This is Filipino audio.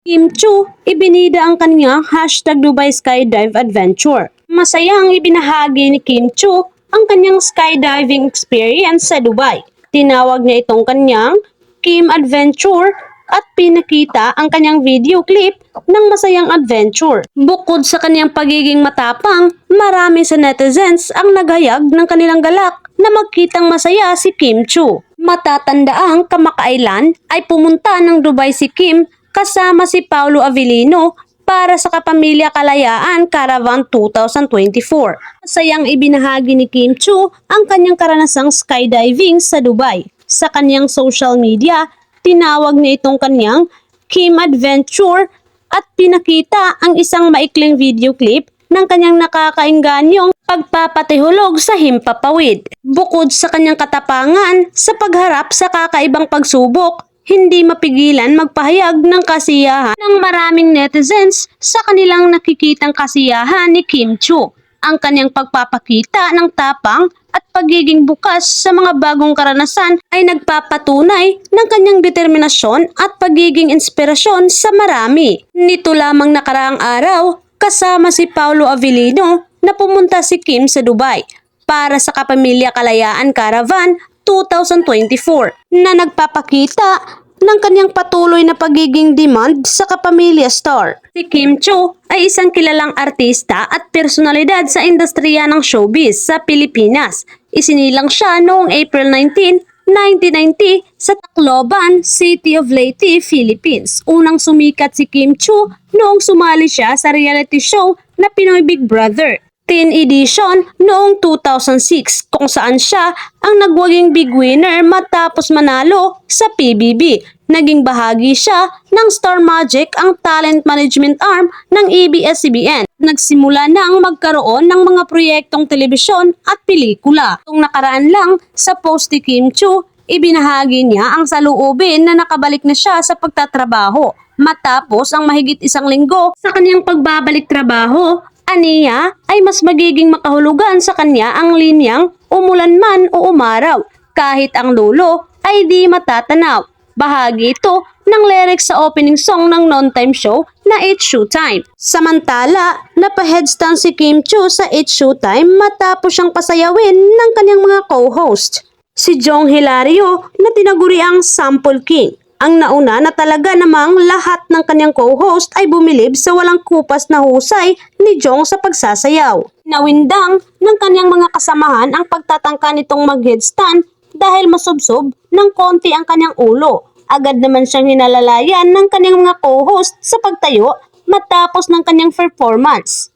Kim Chu, ibinida ang kanyang hashtag Dubai Skydive Adventure. Masayang ibinahagi ni Kim Chu ang kanyang skydiving experience sa Dubai. Tinawag niya itong kanyang Kim Adventure at pinakita ang kanyang video clip ng masayang adventure. Bukod sa kanyang pagiging matapang, marami sa netizens ang naghayag ng kanilang galak na magkitang masaya si Kim Chu. Matatandaang kamakailan ay pumunta ng Dubai si Kim kasama si Paulo Avellino para sa Kapamilya Kalayaan Caravan 2024. Sayang ibinahagi ni Kim Chu ang kanyang karanasang skydiving sa Dubai. Sa kanyang social media, tinawag niya itong kanyang Kim Adventure at pinakita ang isang maikling video clip ng kanyang nakakainganyong pagpapatihulog sa himpapawid. Bukod sa kanyang katapangan sa pagharap sa kakaibang pagsubok, hindi mapigilan magpahayag ng kasiyahan ng maraming netizens sa kanilang nakikitang kasiyahan ni Kim Chu. Ang kanyang pagpapakita ng tapang at pagiging bukas sa mga bagong karanasan ay nagpapatunay ng kanyang determinasyon at pagiging inspirasyon sa marami. Nito lamang nakaraang araw, kasama si Paulo Avellino na pumunta si Kim sa Dubai para sa Kapamilya Kalayaan Caravan 2024 na nagpapakita ng kanyang patuloy na pagiging demand sa Kapamilya Store. Si Kim Cho ay isang kilalang artista at personalidad sa industriya ng showbiz sa Pilipinas. Isinilang siya noong April 19, 1990 sa Tacloban, City of Leyte, Philippines. Unang sumikat si Kim Chu noong sumali siya sa reality show na Pinoy Big Brother. 10 edition noong 2006 kung saan siya ang nagwaging big winner matapos manalo sa PBB. Naging bahagi siya ng Star Magic ang talent management arm ng ABS-CBN. Nagsimula na ang magkaroon ng mga proyektong telebisyon at pelikula. Kung nakaraan lang sa post ni Kim Chu, ibinahagi niya ang saluubin na nakabalik na siya sa pagtatrabaho. Matapos ang mahigit isang linggo sa kanyang pagbabalik trabaho, aniya ay mas magiging makahulugan sa kanya ang linyang umulan man o umaraw kahit ang lulo ay di matatanaw. Bahagi ito ng lyrics sa opening song ng non-time show na It's Showtime. Samantala, napaheadstand si Kim Chu sa It's Showtime matapos siyang pasayawin ng kanyang mga co-host. Si Jong Hilario na tinaguri ang Sample King. Ang nauna na talaga namang lahat ng kanyang co-host ay bumilib sa walang kupas na husay ni Jong sa pagsasayaw. Nawindang ng kanyang mga kasamahan ang pagtatangka nitong mag-headstand dahil masubsob ng konti ang kanyang ulo. Agad naman siyang hinalalayan ng kanyang mga co-host sa pagtayo matapos ng kanyang performance.